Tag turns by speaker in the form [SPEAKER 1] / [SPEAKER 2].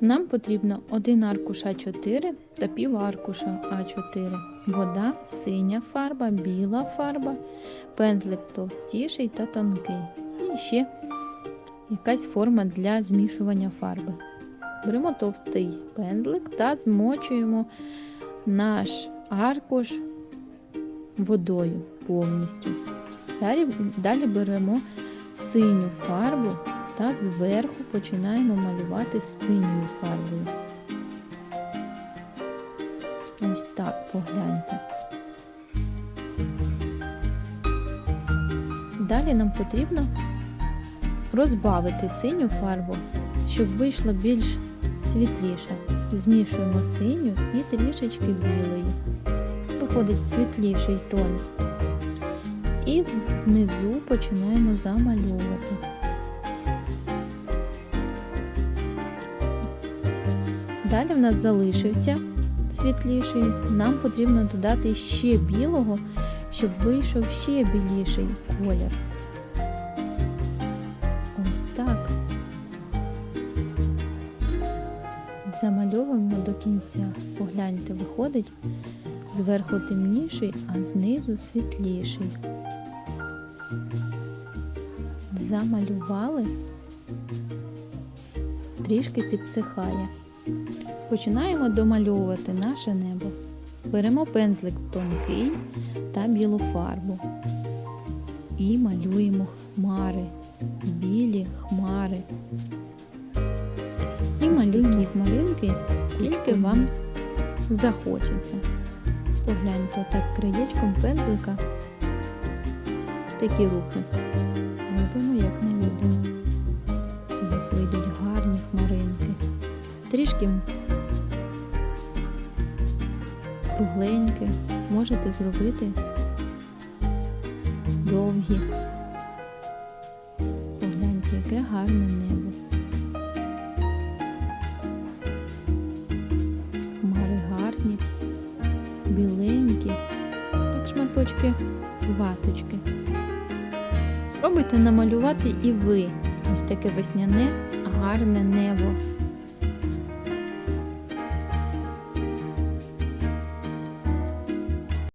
[SPEAKER 1] Нам потрібно один аркуш А4 та пів аркуша А4. Вода, синя фарба, біла фарба, пензлик товстіший та тонкий. І ще якась форма для змішування фарби. Беремо товстий пензлик та змочуємо наш аркуш водою повністю. Далі, далі беремо синю фарбу та зверху починаємо малювати синьою фарбою. Ось так погляньте. Далі нам потрібно розбавити синю фарбу, щоб вийшло більш світліше. Змішуємо синю і трішечки білої. Виходить світліший тон. І внизу починаємо замальовувати. Далі в нас залишився світліший. Нам потрібно додати ще білого, щоб вийшов ще біліший колір. Ось так. Замальовуємо до кінця. Погляньте, виходить зверху темніший, а знизу світліший. Замалювали, трішки підсихає. Починаємо домальовувати наше небо. Беремо пензлик тонкий та білу фарбу і малюємо хмари, білі хмари. І малюємо хмаринки, скільки вам захочеться. Погляньте так краєчком пензлика такі рухи. Робимо як на відео. У вас вийдуть гарні хмаринки. Трішки кругленькі, можете зробити довгі. Погляньте, яке гарне небо. Хмари гарні, біленькі, як шматочки ваточки. Спробуйте намалювати і ви ось таке весняне гарне небо.